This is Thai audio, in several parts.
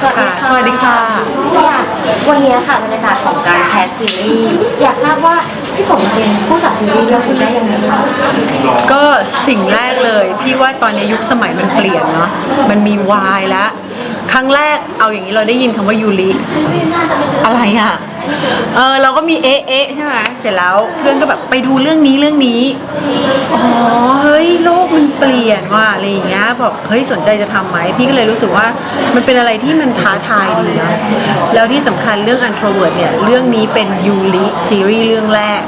สวัสดีค่ะค่ะสวัสดีค่ะอยากวันนี้ค่ะบรรยากาศของการแคสซีรีส์อยากทราบว่าพี่ฝนเป็นผู้จัดซีรีส์เรื่องคุณได้ยังไงคะก็สิ่งแรกเลย พี่ว่าตอนนี้ยุคสมัยมันเปลี่ยนเนาะมันมีวายแล้ว ครั้งแรกเอาอย่างนี้เราได้ยินคำว่ายูริอะไรอะเออเราก็มีเอ๊ะเอ๊ะใช่ไหมเสร็จแล้วเพื่อนก็แบบไปดูเรื่องนี้เรื่องนี้อ๋อเฮ้ยโลกมันเปลี่ยนว่ะอะไรอย่างเงี้ยบอกเฮ้ยสนใจจะทำไหมพี่ก็เลยรู้สึกว่ามันเป็นอะไรที่มันท้าทายดีนะแล้วที่สำคัญเรื่อง introvert เนี่ยเรื่องนี้เป็นยูริซีรีส์เรื่องแรก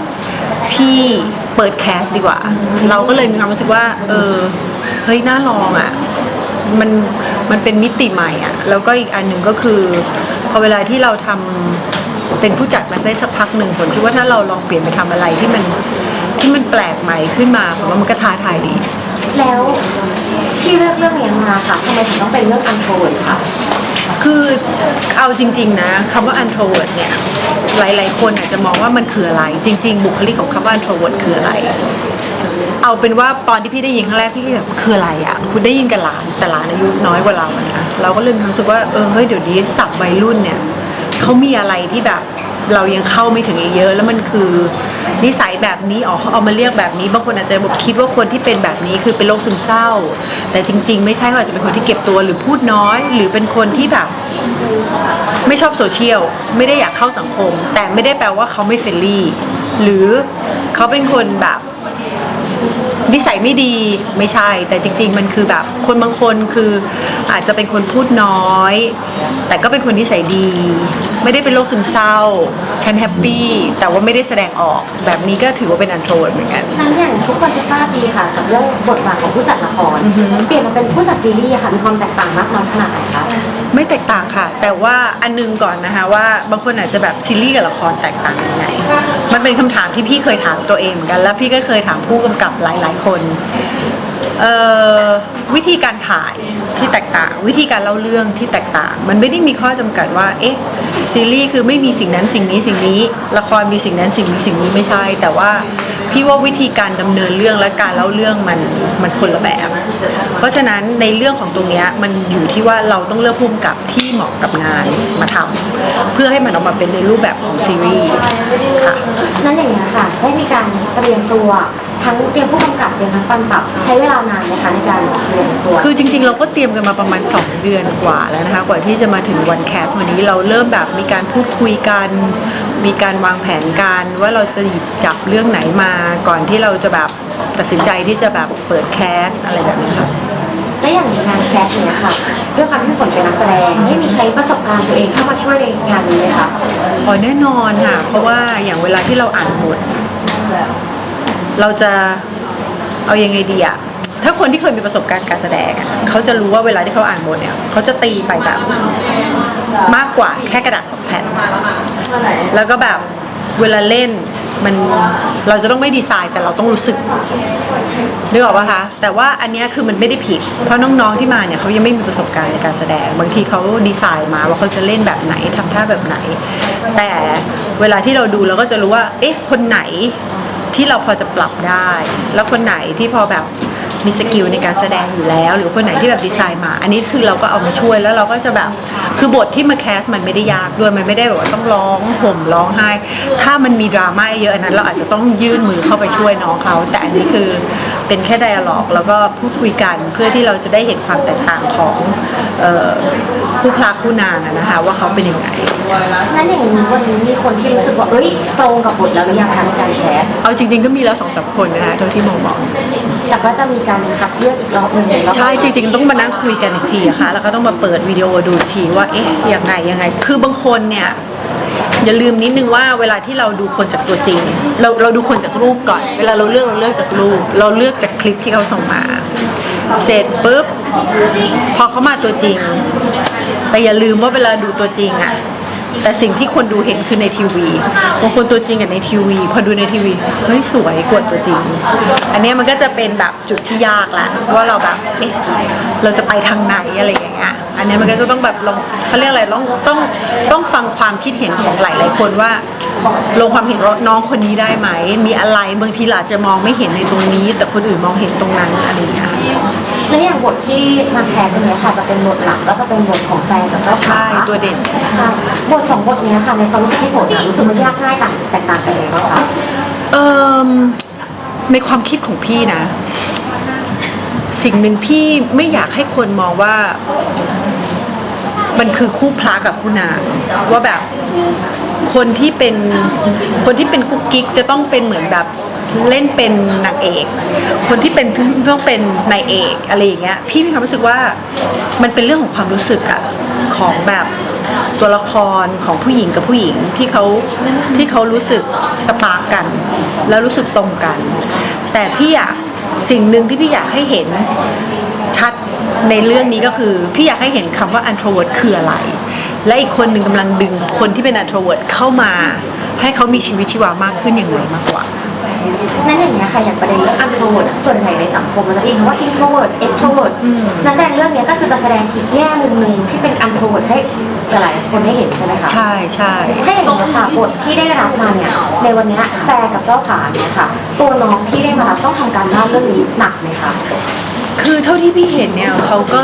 ที่เปิดแคสดีกว่า เราก็เลยมีความรู้สึกว่า เออ เฮ้ย น่าลองอะ มัน มันเป็นมิติใหม่อะแล้วก็อีกอันหนึ่งก็คือพอเวลาที่เราทำเป็นผู้จัดมาได้สักพักหนึ่งผมคิดว่าถ้าเราลองเปลี่ยนไปทำอะไรที่มันที่มันแปลกใหม่ขึ้นมาผมว่ามันก็ท้าทายดี แล้วที่เลือกเรื่องนี้มาค่ะทำไมถึงต้องเป็นเรื่องอันโทนค่ะคือเอาจริง ๆ นะคำว่า introvert เนี่ย หลาย ๆ คนอาจจะมองว่ามันคืออะไร จริง ๆ บุคลิกของคำว่า introvert คืออะไร เอาเป็นว่าตอนที่พี่ได้ยินครั้งแรกพี่แบบคืออะไรอะคุณได้ยินกับหลานแต่หลานอายุน้อยกว่าเราอะนะเราก็เลยมีความรู้สึกว่าเออเฮ้ยเดี๋ยวนี้สับวัยรุ่นเนี่ยเขามีอะไรที่แบบเรายังเข้าไม่ถึงอีกเยอะ แล้วมันคือนิสัยแบบนี้อ๋อเขาเอามาเรียกแบบนี้บางคนอาจจะบอกคิดว่าคนที่เป็นแบบนี้คือเป็นโรคซึมเศร้า แต่จริง ๆ ไม่ใช่เขาอาจจะเป็นคนที่เก็บตัวหรือพูดน้อย หรือเป็นคนที่แบบไม่ชอบโซเชียลไม่ได้อยากเข้าสังคม แต่ไม่ได้แปลว่าเขาไม่เฟรนลี่ หรือเขาเป็นคนแบบ ไม่ดีไม่ใช่ แต่จริง ๆ มันคือแบบคนบางคนคืออาจจะเป็นคนพูดน้อย แต่ก็เป็นคนนิสัยดี ไม่ได้เป็นโรคซึมเศร้าฉันแฮปปี้แต่ว่าไม่ได้แสดงออกแบบนี้ก็ถือว่าเป็นอันโทรเหมือนกัน นั้นอย่างทุกค ทราบดีค่ะกับเรื่องบทบาทของผู้จัดละครเปลี่ยนมาเป็นผู้จัดซีรีส์อะค่ะมีความแตกต่างมากน้อยขนาดไหนคะ ไม่แตกต่างค่ะ แต่ว่าอันนึงก่อนนะคะว่าบางคนอาจจะแบบซีรีส์กับละครแตกต่างยังไงมันเป็นคำถามที่พี่เคยถามตัวเองเหมือนกัน แล้วพี่ก็เคยถามผู้กำกับหลาย ๆ คนเอ่อ วิธีการถ่ายที่แตกต่าง วิธีการเล่าเรื่องที่แตกต่าง มันไม่ได้มีข้อจำกัดว่าเอ๊ะซีรีส์คือไม่มีสิ่งนั้นสิ่งนี้สิ่งนี้ ละครมีสิ่งนั้นสิ่งนี้สิ่งนี้ไม่ใช่ แต่ว่าพี่ว่าวิธีการดำเนินเรื่องและการเล่าเรื่องมันมันคนละแบบ เพราะฉะนั้นในเรื่องของตรงนี้มันอยู่ที่ว่าเราต้องเลือกพุ่มกับที่เหมาะกับงานมาทำเพื่อให้มันออกมาเป็นในรูปแบบของซีรีส์ค่ะนั่นอย่างเงี้ค่ะได้มีการเตรียมตัว ทั้งเตรียมผู้กำกับเตรียมทั้งปันปรับใช้เวลานานไหมคะในการเตรียมตัวคือจริง ๆ เราก็เตรียมกันมาประมาณ 2 เดือนกว่าแล้วนะคะ กว่าที่จะมาถึงวันแคสวันนี้เราเริ่มแบบมีการพูดคุยกัน มีการวางแผนกันว่าเราจะหยิบจับเรื่องไหนมา ก่อนที่เราจะแบบตัดสินใจที่จะแบบเปิดแคสอะไรแบบนี้ค่ะและอย่างในงานแคสเนี้ยค่ะด้วยความที่พี่ฝนเป็นนักแสดงได้มีใช้ประสบการณ์ตัวเองเข้ามาช่วยในงานนี้ไหมคะอ๋อแน่นอนค่ะเพราะว่าอย่างเวลาที่เราอ่านบท เราจะเอายังไงดีอะถ้าคนที่เคยมีประสบการณ์การแสดงอะเขาจะรู้ว่าเวลาที่เขาอ่านบทเนี่ยเขาจะตีไปแบบ มากกว่าแค่กระดาษสองแผ่น แล้วก็แบบเวลาเล่นมันเราจะต้องไม่ดีไซน์แต่เราต้องรู้สึกนึกออกปะคะแต่ว่าอันเนี้ยคือมันไม่ได้ผิด เพราะน้องๆที่มาเนี่ยเขายังไม่มีประสบการณ์ในการแสดง บางทีเขาดีไซน์มาว่าเขาจะเล่นแบบไหนทำท่าแบบไหน แต่เวลาที่เราดูเราก็จะรู้ว่า เอ๊ะคนไหน ที่เราพอจะปรับได้ แล้วคนไหนที่พอแบบมีสกิลในการแสดงอยู่แล้ว หรือคนไหนที่แบบดีไซน์มา อันนี้คือเราก็เอามาช่วยแล้วเราก็จะแบบคือบทที่มาแคสมันไม่ได้ยากด้วยมันไม่ได้แบบว่าต้องร้องห่มร้องไห้ ถ้ามันมีดราม่าเยอะอันนั้น เราอาจจะต้องยื่นมือเข้าไปช่วยน้องเขาแต่อันนี้คือเป็นแค่ไดอะล็อกแล้วก็พูดคุยกันเพื่อที่เราจะได้เห็นความแตกต่างของ คู่พระคู่นางอะนะคะว่าเขาเป็นยังไงนั่นอย่างนี้วันนี้มีคนที่รู้สึกว่าเอ้ยตรงกับบทแล้วหรือยังคะในการแคสเอาจริง ๆ ก็มีแล้วสองสามคนนะคะเท่าที่มองมองแต่ก็จะมีการคัดเลือกอีกรอบหนึ่งแล้วใช่จริง ๆ ต้องมานั่งคุยกันอีกทีอะค่ะแล้วก็ต้องมาเปิดวิดีโอดูอีกทีว่าเอ๊ะยังไงยังไง คือบางคนเนี่ยอย่าลืมนิดนึงว่าเวลาที่เราดูคนจากตัวจริง เราเราดูคนจากรูปก่อน เวลาเราเลือกเราเลือกจากรูป เราเลือกจากคลิปที่เขาส่งมา เสร็จปุ๊บพอเขามาตัวจริง แต่อย่าลืมว่าเวลาดูตัวจริงอะแต่สิ่งที่คนดูเห็นคือในทีวีบางคนตัวจริงกับในทีวี พอดูในทีวีเฮ้ยสวยกว่าตัวจริง อันเนี้ยมันก็จะเป็นแบบจุดที่ยากละว่าเราแบบเอ๊ะเราจะไปทางไหนอะไรอย่างเงี้ยอันเนี้ยมันก็จะต้องแบบลองเขาเรียกอะไรต้องต้องต้องฟังความคิดเห็นของหลายๆคนว่าลงความเห็นน้องคนนี้ได้ไหม มีอะไรบางทีเราอาจจะมองไม่เห็นในตรงนี้ แต่คนอื่นมองเห็นตรงนั้นอะไรอย่างเงี้ย และอย่างบบทที่มาแคสตรงนี้ยค่ะจะเป็นบทหลักก็จะเป็นบทของแฟนกับเจ้าขาใช่ตัวเด่น ใช่บทสองบทเนี้ยค่ะในความรู้สึกพี่ฝนอะรู้สึกว่ายากง่ายต่างแตกต่างกันยังไงบ้างคะเออในความคิดของพี่นะ สิ่งหนึ่งพี่ไม่อยากให้คนมองว่า มันคือคู่พระกับคู่นางว่าแบบคนที่เป็นคนที่เป็นกุ๊กกิ๊กจะต้องเป็นเหมือนแบบ เล่นเป็นนางเอก คนที่เป็นต้องเป็นนายเอกอะไรอย่างเงี้ยพี่มีความรู้สึกว่ามันเป็นเรื่องของความรู้สึกอะของแบบตัวละครของผู้หญิงกับผู้หญิงที่เขาที่เขารู้สึกสปาร์กกัน แล้วรู้สึกตรงกัน แต่พี่อยากสิ่งหนึ่งที่พี่อยากให้เห็นชัดในเรื่องนี้ก็คือ พี่อยากให้เห็นคำว่า introvert คืออะไร และอีกคนหนึ่งกำลังดึงคนที่เป็น introvert เข้ามา ให้เขามีชีวิตชีวามากขึ้นอย่างไรมากกว่า นั่นอย่างเงี้ยค่ะอย่างประเด็นเรื่อง introvert อะส่วนใหญ่ในสังคมมันจะได้ยินคำว่า introvert extrovert นักแสดงเรื่องเนี้ยก็คือจะแสดงอีกแง่มุมหนึ่งที่เป็น introvert ให้หลายๆคนได้เห็นใช่ไหมคะใช่ใช่ถ้าอย่างนี้ค่ะบทที่ได้รับมาเนี่ยในวันเนี้ยแฟร์กับเจ้าขาเนี่ยค่ะ ตัวน้องที่ได้มารับต้องทำการบ้านเรื่องนี้หนักไหมคะคือเท่าที่พี่เห็นเนี่ยเขาก็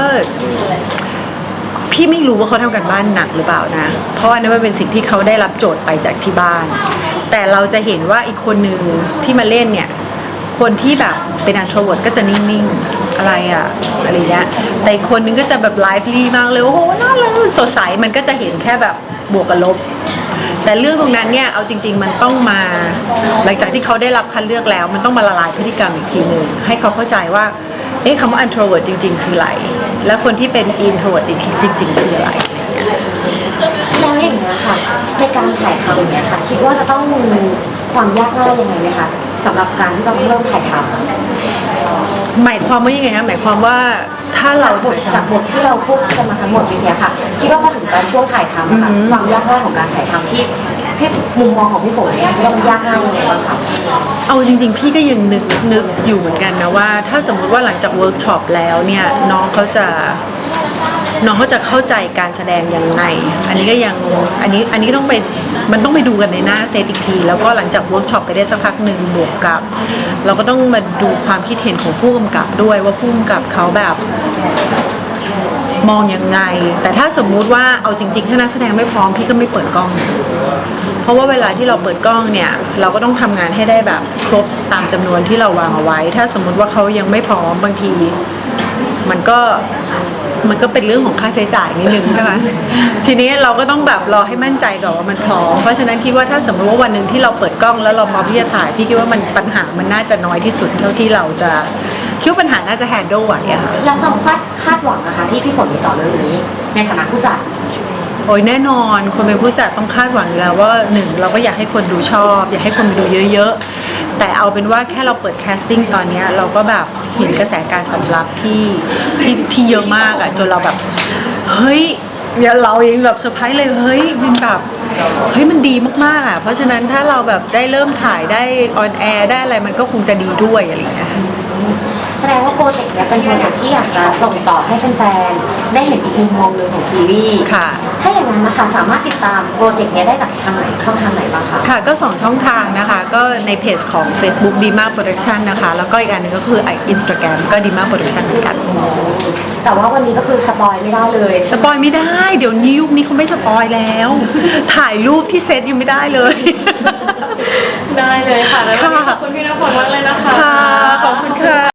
พี่ไม่รู้ว่าเขาทำกันบ้านหนักหรือเปล่านะ เพราะว่านั่นมันเป็นสิ่งที่เขาได้รับโจทย์ไปจากที่บ้าน แต่เราจะเห็นว่าอีกคนหนึ่งที่มาเล่นเนี่ย คนที่แบบเป็นอันโทรเวิร์ดก็จะนิ่งๆอะไรอะอะไรเงี้ยแต่อีกคนนึงก็จะแบบไลฟ์ลีมากเลยโอ้โหน่ารักสดใสมันก็จะเห็นแค่แบบบวกกับลบ แต่เรื่องตรงนั้นเนี่ยเอาจริง ๆ มันต้องมา หลังจากที่เขาได้รับคัดเลือกแล้ว มันต้องมาละลายพฤติกรรมอีกทีหนึ่งให้เขาเข้าใจว่าเอ๊ะคำว่า introvert จริง ๆ คืออะไร และคนที่เป็น introvert จริงๆคืออะไรแล้วอย่างเงี้ยค่ะในการถ่ายทำอย่างเงี้ยค่ะ คิดว่าจะต้องมีความยากง่ายยังไงไหมคะสำหรับการที่จะเริ่มถ่ายทำหมายความว่ายังไงคะหมายความว่าถ้าเราจากบทจากบทที่เราพูดกันมาทั้งหมดเมื่อกี้ค่ะ คิดว่าพอถึงการช่วงถ่ายทำอะค่ะอือหือความยากง่ายของการถ่ายทำที่ ที่มุมมองของพี่ฝนเนี่ยมันยากง่ายยังไงบ้างคะเอาจริง ๆ พี่ก็ยังนึกนึกอยู่เหมือนกันนะว่า ถ้าสมมุติว่าหลังจากเวิร์กช็อปแล้วเนี่ยน้องเขาจะน้องเขาจะเข้าใจการแสดงยังไง อันนี้ก็ยัง อันนี้ อันนี้ต้องไป มันต้องไปดูกันในหน้าเซตอีกที แล้วก็หลังจากเวิร์กช็อปไปได้สักพักหนึ่งบวกกับ เราก็ต้องมาดูความคิดเห็นของผู้กำกับด้วยว่าผู้กำกับเขาแบบ มองยังไง แต่ถ้าสมมุติว่าเอาจริง ๆ ถ้านักแสดงไม่พร้อมพี่ก็ไม่เปิดกล้องเพราะว่าเวลาที่เราเปิดกล้องเนี่ย เราก็ต้องทำงานให้ได้แบบครบตามจำนวนที่เราวางเอาไว้ ถ้าสมมุติว่าเขายังไม่พร้อมบางที มันก็มันก็เป็นเรื่องของค่าใช้จ่ายนิดนึงใช่ไหมทีนี้เราก็ต้องแบบรอให้มั่นใจก่อนว่ามันพร้อม เพราะฉะนั้นคิดว่าถ้าสมมติว่าวันหนึ่งที่เราเปิดกล้องแล้วเราพร้อมที่จะถ่ายพี่คิดว่ามันปัญหามันน่าจะน้อยที่สุดเท่าที่เราจะ คิดว่าปัญหาน่าจะแฮนด์ลไหวอะค่ะแล้วความคาดคาดหวังนะคะ ที่พี่ฝนมีต่อเรื่องนี้ ในฐานะผู้จัด โอ้ยแน่นอนคนเป็นผู้จัดต้องคาดหวังอยู่แล้วว่าหนึ่งเราก็อยากให้คนดูชอบ อยากให้คนไปดูเยอะๆ แต่เอาเป็นว่าแค่เราเปิดแคสติ้งตอนเนี้ยเราก็แบบเห็นกระแสการตอบรับที่ที่ที่เยอะมากอะจนเราแบบเฮ้ยเนี่ยเราเองแบบเซอร์ไพรส์เลยเฮ้ยมันแบบเฮ้ยมันดีมากๆอะเพราะฉะนั้นถ้าเราแบบได้เริ่มถ่ายได้ออนแอร์ได้อะไรมันก็คงจะดีด้วยอะไรอย่างเงี้ย แสดงว่าโปรเจกต์เนี้ยเป็นโปรเจกต์ที่อยากจะส่งต่อให้แฟนๆ ได้เห็นอีกมุมมองหนึ่งของซีรีส์ค่ะ ถ้าอย่างนั้นนะคะสามารถติดตามโปรเจกต์เนี้ยได้จากทางไหนช่องทางไหนบ้างคะ ค่ะก็ 2 ช่องทางนะคะ ก็ในเพจของ Facebook d i m a Production นะคะ แล้วก็อีกอันหนึงก็คือไออินสตาแกรมก็ d i m a Production เหมือนกัน แต่ว่าวันนี้ก็คือสปอยไม่ได้เลยสปอยไม่ได้ เดี๋ยวนี้ยุคนี้เขาไม่สปอยแล้ว ถ่ายรูปที่เซตยังไม่ได้เลย ได้เลยค่ะแล้ววันนี้ค่ะขอบคุณพี่น้ำฝนมากเลยนะคะ ค่ะ ขอบคุณค่ะ